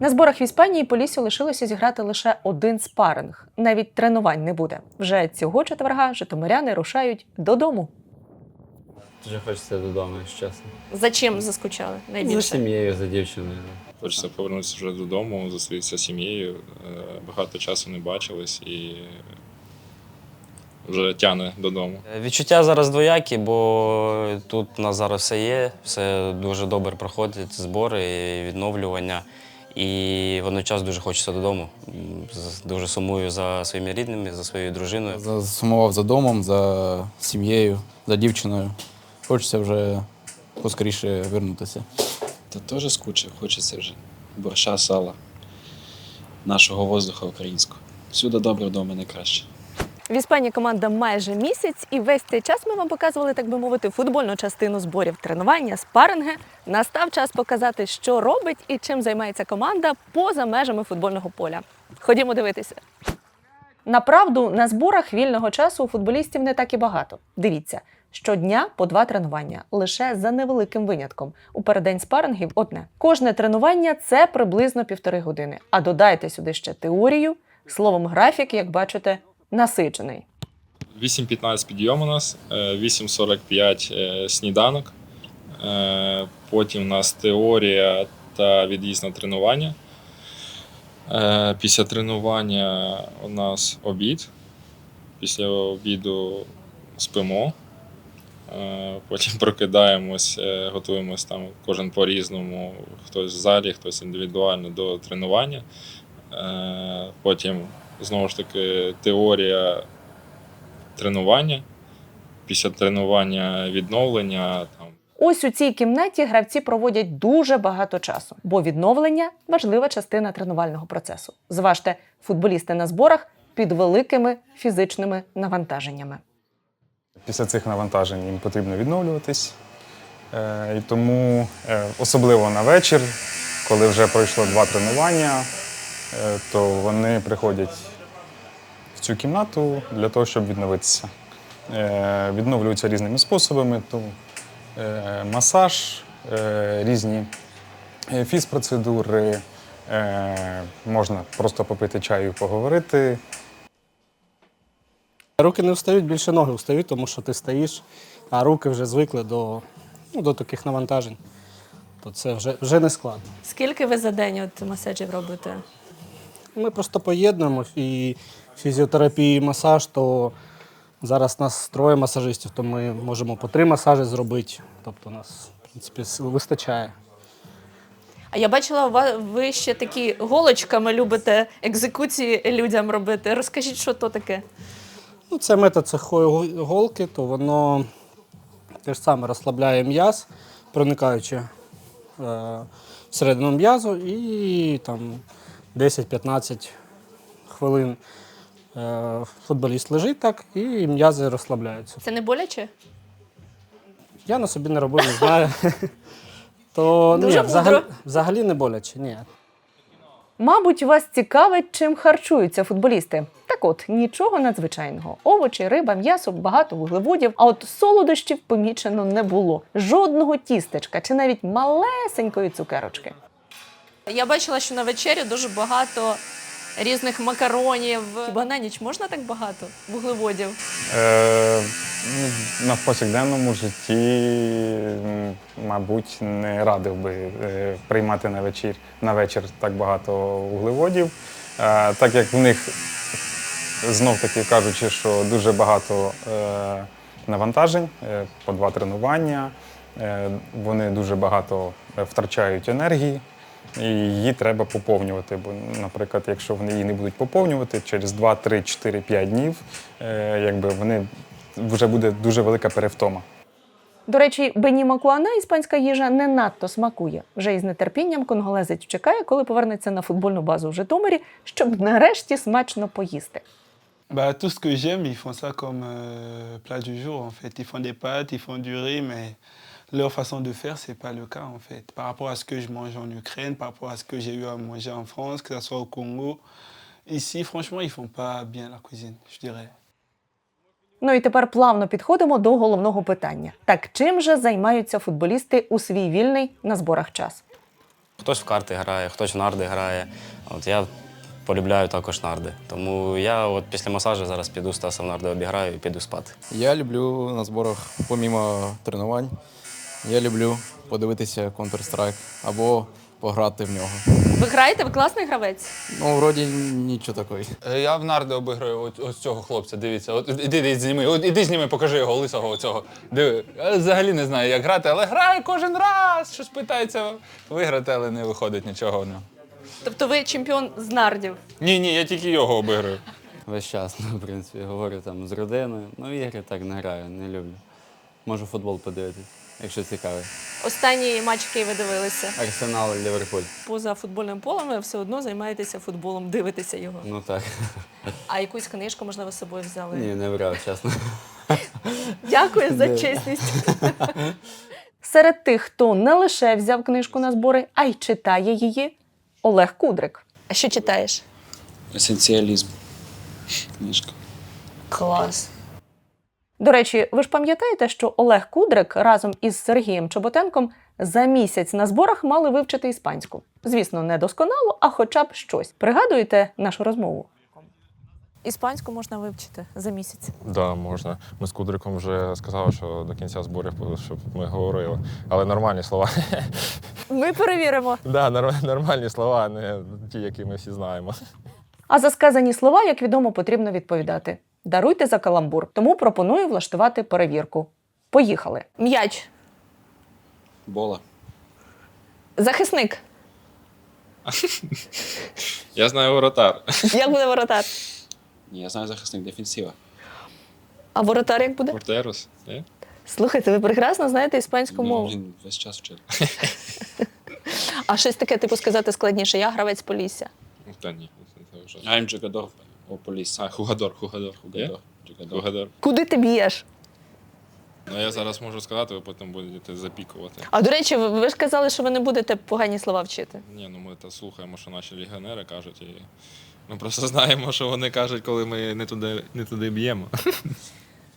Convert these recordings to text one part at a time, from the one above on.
На зборах в Іспанії Полісю лишилося зіграти лише один спаринг. Навіть тренувань не буде. Вже цього четверга житомиряни рушають додому. Дуже хочеться додому, якщо чесно. За чим заскучали За сім'єю, за дівчиною. Хочеться повернутися вже додому, зустрітися з сім'єю. Е, Багато часу не бачились і вже тяне додому. Відчуття зараз двоякі, бо тут у нас зараз все є, все дуже добре проходять збори, і відновлювання. І водночас дуже хочеться додому. Дуже сумую за своїми рідними, за своєю дружиною. Засумував за домом, за сім'єю, за дівчиною. Хочеться вже поскоріше вернутися. Та теж скучив, хочеться вже борща, сала, нашого воздуха українського. Всюди добре, вдома не краще. В Іспанії команда майже місяць, і весь цей час ми вам показували, так би мовити, футбольну частину зборів тренування, спаринги. Настав час показати, що робить і чим займається команда поза межами футбольного поля. Ходімо дивитися. Направду, на зборах вільного часу у футболістів не так і багато. Дивіться, щодня по два тренування, лише за невеликим винятком. У переддень спарингів одне. Кожне тренування це приблизно півтори години. А додайте сюди ще теорію. Словом, графік, як бачите, насичений. 8.15 підйом у нас, е, 8.45 е, сніданок. Е, Потім у нас теорія та від'їзд на тренування. Е, Після тренування у нас обід. Після обіду спимо. Е, Потім прокидаємось, е, готуємось там кожен по-різному, хтось в залі, хтось індивідуально до тренування. Е, Потім знову ж таки теорія тренування. Після тренування відновлення там Ось у цій кімнаті гравці проводять дуже багато часу, бо відновлення важлива частина тренувального процесу. Зважте, футболісти на зборах під великими фізичними навантаженнями. Після цих навантажень їм потрібно відновлюватись. Е, І тому е, особливо на вечір, коли вже пройшло два тренування, то вони приходять в цю кімнату для того, щоб відновитися. Е, Відновлюються різними способами, то е, масаж, е, різні е, фізпроцедури, е, можна просто попити чаю, поговорити, Руки не встають, більше ноги встають, тому що ти стоїш, а руки вже звикли до, ну, до таких навантажень. То це вже, вже не складно. Скільки ви за день от масажів робите? Ми просто поєднуємо і фізіотерапію, і масаж, то зараз нас троє масажистів, то ми можемо по три масажі зробити. Тобто у нас, в принципі, вистачає. А я бачила, ви ще такі голочками любите екзекуції людям робити. Розкажіть, що то таке? Ну, це метод го- голки, то воно те ж саме розслабляє м'яз, проникаючи е, всередину м'язу, і там 10-15 хвилин е, футболіст лежить так, і м'язи розслабляються. Це не боляче? Я на собі не робив, не знаю. То Дуже ні, взагалі, мудро. взагалі не боляче, ні. Мабуть, вас цікавить, чим харчуються футболісти. Так от, нічого надзвичайного. Овочі, риба, м'ясо, багато вуглеводів. А от солодощів помічено не було. Жодного тістечка чи навіть малесенької цукерочки. Я бачила, що на вечерю дуже багато різних макаронів. Хіба на ніч можна так багато вуглеводів? Е, ну, на повсякденному житті, мабуть, не радив би е, приймати на вечір, на вечір так багато вуглеводів, Е, так як в них знов таки кажучи, що дуже багато е, навантажень, е, по два тренування, е, вони дуже багато втрачають енергії. І її треба поповнювати. Бо, наприклад, якщо вони її не будуть поповнювати, через 2, 3, 4, 5 днів, е, якби вони вже буде дуже велика перевтома. До речі, Бені Макуана іспанська їжа не надто смакує. Вже із нетерпінням конголезець чекає, коли повернеться на футбольну базу в Житомирі, щоб нарешті смачно поїсти. Bah, tout ce que j'aime, ils font ça comme euh, plat du jour en fait. Ils font des pâtes, ils font du riz, mais leur façon de faire, c'est pas le cas en fait. Par rapport à ce que je mange en Ukraine, par rapport à ce que j'ai eu à manger en France, que ce soit au Congo, ici, franchement, ils font pas bien la cuisine, je dirais. Ну і тепер плавно підходимо до головного питання: так чим же займаються футболісти у свій вільний на зборах час? Хтось в карти грає, хтось в нарди грає. От я полюбляю також нарди. Тому я от після масажу зараз піду Стаса в нарди обіграю і піду спати. Я люблю на зборах, помімо тренувань, я люблю подивитися Counter-Strike або пограти в нього. Ви граєте, ви класний гравець? Ну, вроді нічого такого. Е, Я в нарди обіграю ось, ось цього хлопця, дивіться. От іди, іди зніми, от іди зніми, покажи його лисого оцього. Диви. Я взагалі не знаю, як грати, але грає кожен раз. Щось питається виграти, але не виходить нічого в нього. Тобто ви чемпіон з нардів. Ні, ні, я тільки його обіграю. Весь час, ну, в принципі, говорю там з родиною. Ну, ігри так не граю, не люблю. Можу футбол подивитись, якщо цікавий. Останній матч, який ви дивилися. Арсенал, Ліверпуль. Поза футбольним полем ви все одно займаєтеся футболом, дивитеся його. Ну так. А якусь книжку, можливо, з собою взяли. Ні, не брав, чесно. Дякую за чесність. Серед тих, хто не лише взяв книжку на збори, а й читає її, Олег Кудрик. А що читаєш? Есенціалізм. Книжка. Клас. До речі, ви ж пам'ятаєте, що Олег Кудрик разом із Сергієм Чоботенком за місяць на зборах мали вивчити іспанську. Звісно, не досконало, а хоча б щось. Пригадуєте нашу розмову? Іспанську можна вивчити за місяць. Да, можна. Ми з Кудриком вже сказали, що до кінця зборів, щоб ми говорили. Але нормальні слова. Ми перевіримо. Да, нор- нормальні слова, а не ті, які ми всі знаємо. А за сказані слова, як відомо, потрібно відповідати. Даруйте за каламбур, тому пропоную влаштувати перевірку. Поїхали. М'яч. Бола. Захисник. Я знаю воротар. Як буде воротар? Ні, я знаю захисник дефенсива. А воротар як буде? Портерос? Ні? Слухайте, ви прекрасно знаєте іспанську Ну, мову. він весь час вчив. А щось таке, типу, сказати складніше. Я гравець Полісся. Ну, Та ні. це вже- I'm jugador Police. А, хугадор, хугадор. Jugador. Хугадор. Куди ти б'єш? Ну я зараз можу сказати, ви потім будете запікувати. А до речі, ви, ви ж казали, що ви не будете погані слова вчити. Ні, ну ми та слухаємо, що наші легіонери кажуть, і ми просто знаємо, що вони кажуть, коли ми не туди, не туди б'ємо.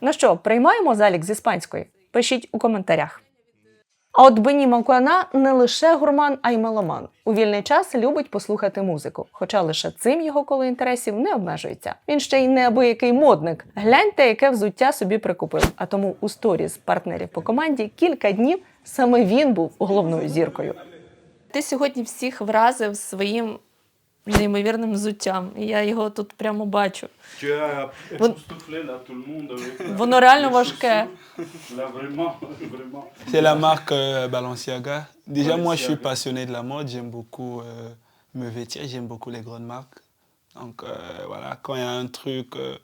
Ну що, приймаємо залік з іспанської? Пишіть у коментарях. А от Бені Макуана не лише гурман, а й меломан. У вільний час любить послухати музику, хоча лише цим його коло інтересів не обмежується. Він ще й неабиякий модник. Гляньте, яке взуття собі прикупив. А тому у сторіз партнерів по команді кілька днів саме він був головною зіркою. Ти сьогодні всіх вразив своїм неймовірним взуттям. Я його тут прямо бачу. Вон- Воно реально важке. C'est la marque euh, Balenciaga. Déjà, moi, je suis passionné de la mode. J'aime beaucoup euh, me vêtir. J'aime beaucoup les grandes marques. Donc, euh, voilà, quand il y a un truc euh,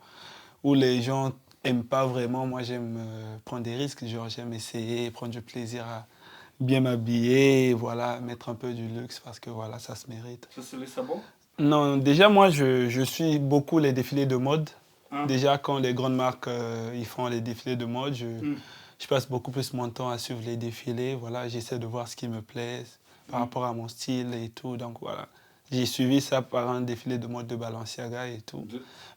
où les gens aiment pas vraiment, moi, j'aime prendre des risques. Genre, j'aime essayer, prendre du plaisir à bien m'habiller, voilà, mettre un peu du luxe parce que, voilà, ça se mérite. Ça, c'est les sabots Non, déjà, moi, je, je suis beaucoup les défilés de mode. Déjà, quand les grandes marques euh, ils font les défilés de mode, je, je passe beaucoup plus mon temps à suivre les défilés. Voilà, j'essaie de voir ce qui me plaît par rapport à mon style et tout. Donc voilà, j'ai suivi ça par un défilé de mode de Balenciaga et tout.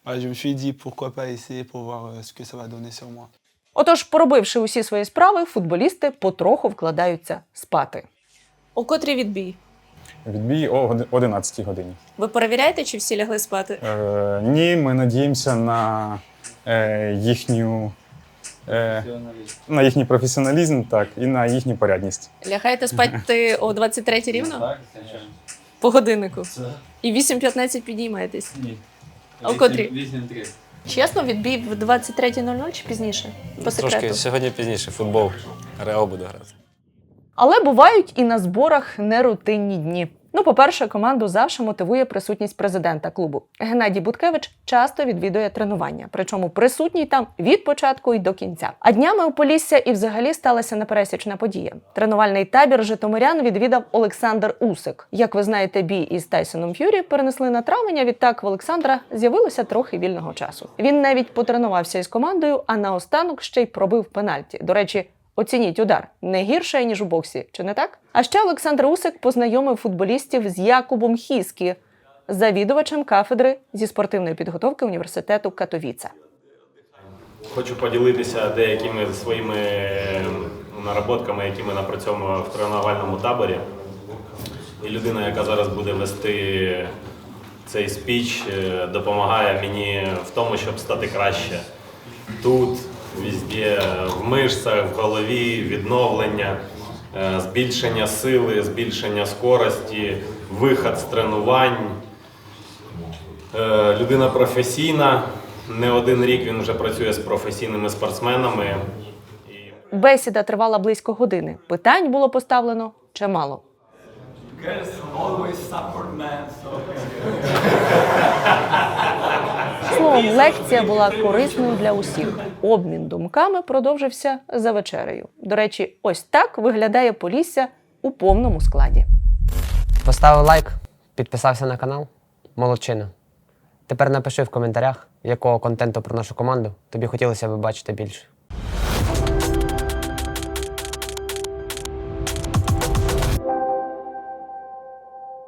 Bah, je me suis dit pourquoi pas essayer pour voir euh, ce que ça va donner sur moi. Отож, поробивши усі свої справи, футболісти потроху вкладаються спати. У котрій відбій? Відбій о 11 годині. Ви перевіряєте, чи всі лягли спати? Е, ні, ми надіємося на е, їхню. Е, на їхній професіоналізм, так, і на їхню порядність. Лягаєте спати о 23 рівно? По годиннику. І 8.15 підіймаєтесь. Ні. А у котрій? 8-3. Чесно, відбій в 23.00 чи пізніше? По секрету. Трошки сьогодні пізніше футбол. Реал буде грати. Але бувають і на зборах нерутинні дні. Ну, по-перше, команду завжди мотивує присутність президента клубу. Геннадій Буткевич часто відвідує тренування, причому присутній там від початку і до кінця. А днями у Полісся і взагалі сталася непересічна подія. Тренувальний табір Житомирян відвідав Олександр Усик. Як ви знаєте, бій із Тайсоном Ф'юрі перенесли на травень, а відтак в Олександра з'явилося трохи вільного часу. Він навіть потренувався із командою, а наостанок ще й пробив пенальті. До речі, Оцініть удар не гірше, ніж у боксі, чи не так? А ще Олександр Усик познайомив футболістів з Якубом Хіскі, завідувачем кафедри зі спортивної підготовки університету Катовіце. Хочу поділитися деякими своїми е, наработками, які ми напрацьовуємо в тренувальному таборі. і людина, яка зараз буде вести цей спіч, е, допомагає мені в тому, щоб стати краще. Тут, везде, в мишцях, в голові, відновлення, е, збільшення сили, збільшення скорості, вихід з тренувань. Е, Людина професійна. Не один рік він вже працює з професійними спортсменами. Бесіда тривала близько години. Питань було поставлено чимало. Словом, лекція була корисною для усіх. Обмін думками продовжився за вечерею. До речі, ось так виглядає Полісся у повному складі. Поставив лайк, підписався на канал. Молодчина. Тепер напиши в коментарях, якого контенту про нашу команду тобі хотілося б бачити більше.